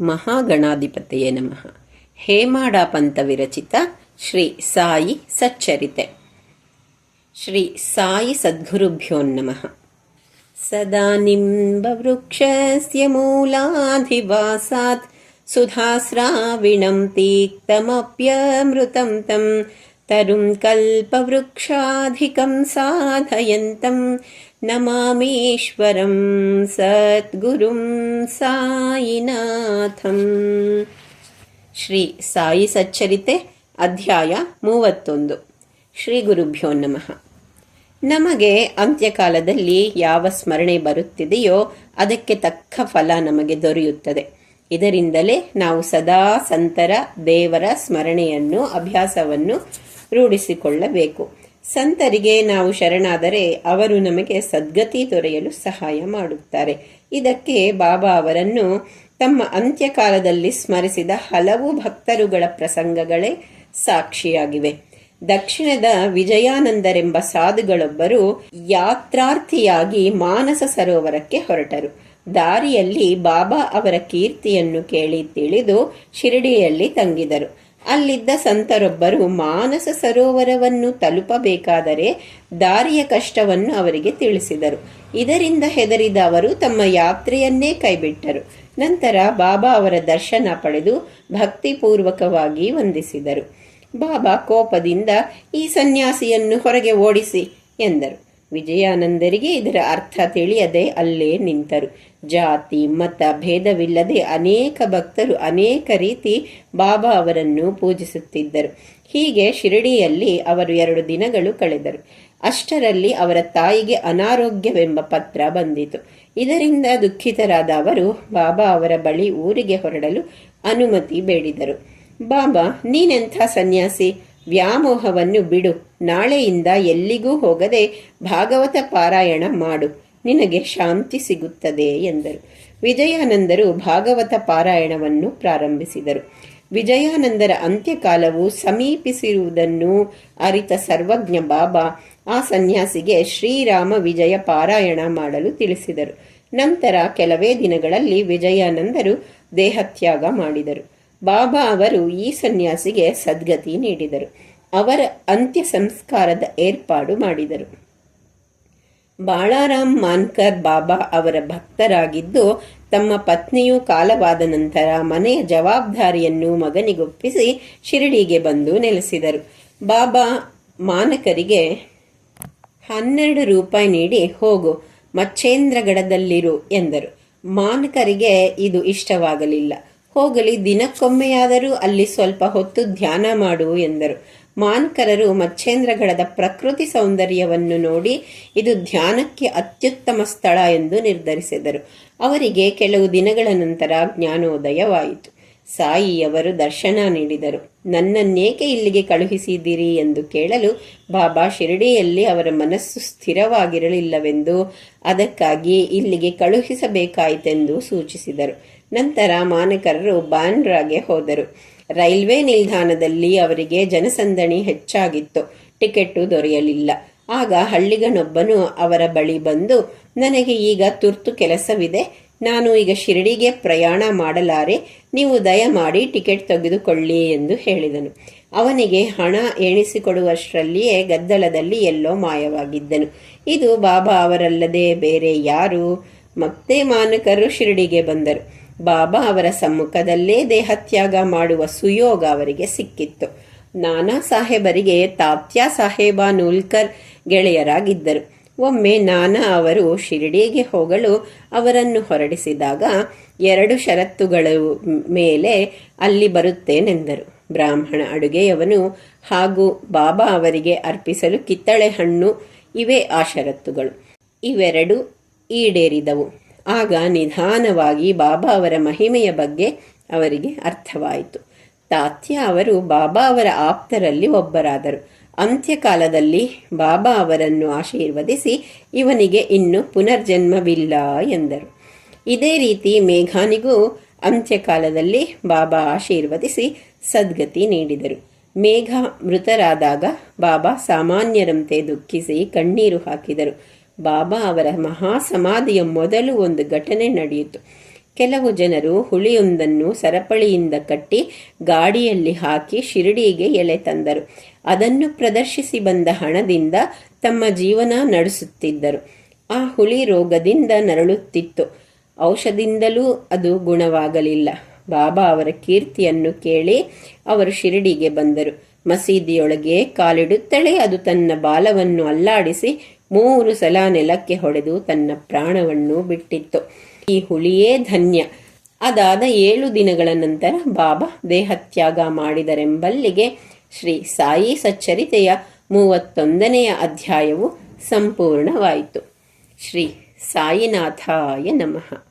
महागणाधिपतये नमः। हेमाडापन्तविरचित श्री सायि सच्चरिते। श्री श्रीसायि सद्गुरुभ्यो सदा निम्बवृक्षस्य मूलाधिवासात् सुधास्राविणम् तीक्तमप्यमृतं तं तरुं कल्पवृक्षाधिकं साधयन्तम् ನಮಾಮೀಶ್ವರಂ ಸದ್ಗುರುಂ ಸಾಯಿನಾಥಂ ಶ್ರೀ ಸಾಯಿ ಸಚ್ಚರಿತೆ ಅಧ್ಯಾಯ ಮೂವತ್ತೊಂದು. ಶ್ರೀ ಗುರುಭ್ಯೋ ನಮಃ. ನಮಗೆ ಅಂತ್ಯಕಾಲದಲ್ಲಿ ಯಾವ ಸ್ಮರಣೆ ಬರುತ್ತಿದೆಯೋ ಅದಕ್ಕೆ ತಕ್ಕ ಫಲ ನಮಗೆ ದೊರೆಯುತ್ತದೆ. ಇದರಿಂದಲೇ ನಾವು ಸದಾ ಸಂತರ ದೇವರ ಸ್ಮರಣೆಯನ್ನು, ಅಭ್ಯಾಸವನ್ನು ರೂಢಿಸಿಕೊಳ್ಳಬೇಕು. ಸಂತರಿಗೆ ನಾವು ಶರಣಾದರೆ ಅವರು ನಮಗೆ ಸದ್ಗತಿ ದೊರೆಯಲು ಸಹಾಯ ಮಾಡುತ್ತಾರೆ. ಇದಕ್ಕೆ ಬಾಬಾ ಅವರನ್ನು ತಮ್ಮ ಅಂತ್ಯಕಾಲದಲ್ಲಿ ಸ್ಮರಿಸಿದ ಹಲವು ಭಕ್ತರುಗಳ ಪ್ರಸಂಗಗಳೇ ಸಾಕ್ಷಿಯಾಗಿವೆ. ದಕ್ಷಿಣದ ವಿಜಯಾನಂದರೆಂಬ ಸಾಧುಗಳೊಬ್ಬರು ಯಾತ್ರಾರ್ಥಿಯಾಗಿ ಮಾನಸ ಸರೋವರಕ್ಕೆ ಹೊರಟರು. ದಾರಿಯಲ್ಲಿ ಬಾಬಾ ಅವರ ಕೀರ್ತಿಯನ್ನು ಕೇಳಿ ತಿಳಿದು ಶಿರಡಿಯಲ್ಲಿ ತಂಗಿದರು. ಅಲ್ಲಿದ್ದ ಸಂತರೊಬ್ಬರು ಮಾನಸ ಸರೋವರವನ್ನು ತಲುಪಬೇಕಾದರೆ ದಾರಿಯ ಕಷ್ಟವನ್ನು ಅವರಿಗೆ ತಿಳಿಸಿದರು. ಇದರಿಂದ ಹೆದರಿದ ಅವರು ತಮ್ಮ ಯಾತ್ರೆಯನ್ನೇ ಕೈಬಿಟ್ಟರು. ನಂತರ ಬಾಬಾ ಅವರ ದರ್ಶನ ಪಡೆದು ಭಕ್ತಿಪೂರ್ವಕವಾಗಿ ವಂದಿಸಿದರು. ಬಾಬಾ, ಕೋಪದಿಂದ ಈ ಸನ್ಯಾಸಿಯನ್ನು ಹೊರಗೆ ಓಡಿಸಿ, ಎಂದರು. ವಿಜಯಾನಂದರಿಗೆ ಇದರ ಅರ್ಥ ತಿಳಿಯದೆ ಅಲ್ಲೇ ನಿಂತರು. ಜಾತಿ, ಮತ ಭೇದವಿಲ್ಲದೆ ಅನೇಕ ಭಕ್ತರು ಅನೇಕ ರೀತಿ ಬಾಬಾ ಅವರನ್ನು ಪೂಜಿಸುತ್ತಿದ್ದರು. ಹೀಗೆ ಶಿರಡಿಯಲ್ಲಿ ಅವರು ಎರಡು ದಿನಗಳು ಕಳೆದರು. ಅಷ್ಟರಲ್ಲಿ ಅವರ ತಾಯಿಗೆ ಅನಾರೋಗ್ಯವೆಂಬ ಪತ್ರ ಬಂದಿತು. ಇದರಿಂದ ದುಃಖಿತರಾದ ಅವರು ಬಾಬಾ ಅವರ ಬಳಿ ಊರಿಗೆ ಹೊರಡಲು ಅನುಮತಿ ಬೇಡಿದರು. ಬಾಬಾ, ನೀನೆಂಥ ಸನ್ಯಾಸಿ? ವ್ಯಾಮೋಹವನ್ನು ಬಿಡು. ನಾಳೆಯಿಂದ ಎಲ್ಲಿಗೂ ಹೋಗದೆ ಭಾಗವತ ಪಾರಾಯಣ ಮಾಡು. ನಿನಗೆ ಶಾಂತಿ ಸಿಗುತ್ತದೆ ಎಂದರು. ವಿಜಯಾನಂದರು ಭಾಗವತ ಪಾರಾಯಣವನ್ನು ಪ್ರಾರಂಭಿಸಿದರು. ವಿಜಯಾನಂದರ ಅಂತ್ಯಕಾಲವು ಸಮೀಪಿಸಿರುವುದನ್ನು ಅರಿತ ಸರ್ವಜ್ಞ ಬಾಬಾ ಆ ಸನ್ಯಾಸಿಗೆ ಶ್ರೀರಾಮ ವಿಜಯ ಪಾರಾಯಣ ಮಾಡಲು ತಿಳಿಸಿದರು. ನಂತರ ಕೆಲವೇ ದಿನಗಳಲ್ಲಿ ವಿಜಯಾನಂದರು ದೇಹತ್ಯಾಗ ಮಾಡಿದರು. ಬಾಬಾ ಅವರು ಈ ಸನ್ಯಾಸಿಗೆ ಸದ್ಗತಿ ನೀಡಿದರು. ಅವರ ಅಂತ್ಯ ಸಂಸ್ಕಾರದ ಏರ್ಪಾಡು ಮಾಡಿದರು. ಬಾಳಾರಾಮ್ ಮಾನ್ಕರ್ ಬಾಬಾ ಅವರ ಭಕ್ತರಾಗಿದ್ದು, ತಮ್ಮ ಪತ್ನಿಯು ಕಾಲವಾದ ನಂತರ ಮನೆಯ ಜವಾಬ್ದಾರಿಯನ್ನು ಮಗನಿಗೊಪ್ಪಿಸಿ ಶಿರಡಿಗೆ ಬಂದು ನೆಲೆಸಿದರು. ಬಾಬಾ ಮಾನಕರಿಗೆ ಹನ್ನೆರಡು ರೂಪಾಯಿ ನೀಡಿ, ಹೋಗು, ಮಚ್ಚೇಂದ್ರಗಡದಲ್ಲಿರು ಎಂದರು. ಮಾನಕರಿಗೆ ಇದು ಇಷ್ಟವಾಗಲಿಲ್ಲ. ಹೋಗಲಿ, ದಿನಕ್ಕೊಮ್ಮೆಯಾದರೂ ಅಲ್ಲಿ ಸ್ವಲ್ಪ ಹೊತ್ತು ಧ್ಯಾನ ಮಾಡು ಎಂದರು. ಮಾನ್ಕರರು ಮಚ್ಚೇಂದ್ರಗಡದ ಪ್ರಕೃತಿ ಸೌಂದರ್ಯವನ್ನು ನೋಡಿ, ಇದು ಧ್ಯಾನಕ್ಕೆ ಅತ್ಯುತ್ತಮ ಸ್ಥಳ ಎಂದು ನಿರ್ಧರಿಸಿದರು. ಅವರಿಗೆ ಕೆಲವು ದಿನಗಳ ನಂತರ ಜ್ಞಾನೋದಯವಾಯಿತು. ಸಾಯಿಯವರು ದರ್ಶನ ನೀಡಿದರು. ನನ್ನನ್ನೇಕೆ ಇಲ್ಲಿಗೆ ಕಳುಹಿಸಿದ್ದೀರಿ ಎಂದು ಕೇಳಲು ಬಾಬಾ ಶಿರಡಿಯಲ್ಲಿ ಅವರ ಮನಸ್ಸು ಸ್ಥಿರವಾಗಿರಲಿಲ್ಲವೆಂದು ಅದಕ್ಕಾಗಿ ಇಲ್ಲಿಗೆ ಕಳುಹಿಸಬೇಕಾಯಿತೆಂದು ಸೂಚಿಸಿದರು. ನಂತರ ಮಾನಕರರು ಬಾಂಡ್ರಾಗೆ ಹೋದರು. ರೈಲ್ವೆ ನಿಲ್ದಾಣದಲ್ಲಿ ಅವರಿಗೆ ಜನಸಂದಣಿ ಹೆಚ್ಚಾಗಿತ್ತು. ಟಿಕೆಟ್ಟು ದೊರೆಯಲಿಲ್ಲ. ಆಗ ಹಳ್ಳಿಗನೊಬ್ಬನು ಅವರ ಬಳಿ ಬಂದು, ನನಗೆ ಈಗ ತುರ್ತು ಕೆಲಸವಿದೆ. ನಾನು ಈಗ ಶಿರಡಿಗೆ ಪ್ರಯಾಣ ಮಾಡಲಾರೆ. ನೀವು ದಯಮಾಡಿ ಟಿಕೆಟ್ ತೆಗೆದುಕೊಳ್ಳಿ ಎಂದು ಹೇಳಿದನು. ಅವನಿಗೆ ಹಣ ಎಣಿಸಿಕೊಡುವಷ್ಟರಲ್ಲಿಯೇ ಗದ್ದಲದಲ್ಲಿ ಎಲ್ಲೋ ಮಾಯವಾಗಿದ್ದನು. ಇದು ಬಾಬಾ ಅವರಲ್ಲದೆ ಬೇರೆ ಯಾರು ಮತ್ತೆ ಮಾನಕರು ಶಿರಡಿಗೆ ಬಂದರು. ಬಾಬಾ ಅವರ ಸಮ್ಮುಖದಲ್ಲೇ ದೇಹತ್ಯಾಗ ಮಾಡುವ ಸುಯೋಗ ಅವರಿಗೆ ಸಿಕ್ಕಿತ್ತು. ನಾನಾ ಸಾಹೇಬರಿಗೆ ತಾತ್ಯಾ ಸಾಹೇಬ ನೂಲ್ಕರ್ ಗೆಳೆಯರಾಗಿದ್ದರು. ಒಮ್ಮೆ ನಾನಾ ಅವರು ಶಿರಡಿಗೆ ಹೋಗಲು ಅವರನ್ನು ಹೊರಡಿಸಿದಾಗ, ಎರಡು ಷರತ್ತುಗಳ ಮೇಲೆ ಅಲ್ಲಿ ಬರುತ್ತೇನೆಂದರು. ಬ್ರಾಹ್ಮಣ ಅಡುಗೆಯವನು ಹಾಗೂ ಬಾಬಾ ಅವರಿಗೆ ಅರ್ಪಿಸಲು ಕಿತ್ತಳೆ ಹಣ್ಣು, ಇವೇ ಆ ಷರತ್ತುಗಳು. ಇವೆರಡು ಈಡೇರಿದವು. ಆಗ ನಿಧಾನವಾಗಿ ಬಾಬಾ ಅವರ ಮಹಿಮೆಯ ಬಗ್ಗೆ ಅವರಿಗೆ ಅರ್ಥವಾಯಿತು. ತಾತ್ಯ ಅವರು ಬಾಬಾ ಅವರ ಆಪ್ತರಲ್ಲಿ ಒಬ್ಬರಾದರು. ಅಂತ್ಯಕಾಲದಲ್ಲಿ ಬಾಬಾ ಅವರನ್ನು ಆಶೀರ್ವದಿಸಿ ಇವನಿಗೆ ಇನ್ನು ಪುನರ್ಜನ್ಮವಿಲ್ಲ ಎಂದರು. ಇದೇ ರೀತಿ ಮೇಘಾನಿಗೂ ಅಂತ್ಯಕಾಲದಲ್ಲಿ ಬಾಬಾ ಆಶೀರ್ವದಿಸಿ ಸದ್ಗತಿ ನೀಡಿದರು. ಮೇಘ ಮೃತರಾದಾಗ ಬಾಬಾ ಸಾಮಾನ್ಯರಂತೆ ದುಃಖಿಸಿ ಕಣ್ಣೀರು ಹಾಕಿದರು. ಬಾಬಾ ಅವರ ಮಹಾಸಮಾಧಿಯ ಮೊದಲು ಒಂದು ಘಟನೆ ನಡೆಯಿತು. ಕೆಲವು ಜನರು ಹುಳಿಯೊಂದನ್ನು ಸರಪಳಿಯಿಂದ ಕಟ್ಟಿ ಗಾಡಿಯಲ್ಲಿ ಹಾಕಿ ಶಿರಡಿಗೆ ಎಲೆ ತಂದರು. ಅದನ್ನು ಪ್ರದರ್ಶಿಸಿ ಬಂದ ಹಣದಿಂದ ತಮ್ಮ ಜೀವನ ನಡೆಸುತ್ತಿದ್ದರು. ಆ ಹುಳಿ ರೋಗದಿಂದ ನರಳುತ್ತಿತ್ತು. ಔಷಧಿಯಿಂದಲೂ ಅದು ಗುಣವಾಗಲಿಲ್ಲ. ಬಾಬಾ ಅವರ ಕೀರ್ತಿಯನ್ನು ಕೇಳಿ ಅವರು ಶಿರಡಿಗೆ ಬಂದರು. ಮಸೀದಿಯೊಳಗೆ ಕಾಲಿಡುತ್ತಲೇ ಅದು ತನ್ನ ಬಾಲವನ್ನು ಅಲ್ಲಾಡಿಸಿ ಮೂರು ಸಲ ನೆಲಕ್ಕೆ ಹೊಡೆದು ತನ್ನ ಪ್ರಾಣವನ್ನು ಬಿಟ್ಟಿತ್ತು. ಈ ಹುಲಿಯೇ ಧನ್ಯ. ಅದಾದ ಏಳು ದಿನಗಳ ನಂತರ ಬಾಬಾ ದೇಹತ್ಯಾಗ ಮಾಡಿದರೆಂಬಲ್ಲಿಗೆ ಶ್ರೀ ಸಾಯಿ ಸಚ್ಚರಿತೆಯ ಮೂವತ್ತೊಂದನೆಯ ಅಧ್ಯಾಯವು ಸಂಪೂರ್ಣವಾಯಿತು. ಶ್ರೀ ಸಾಯಿನಾಥಾಯ ನಮಃ.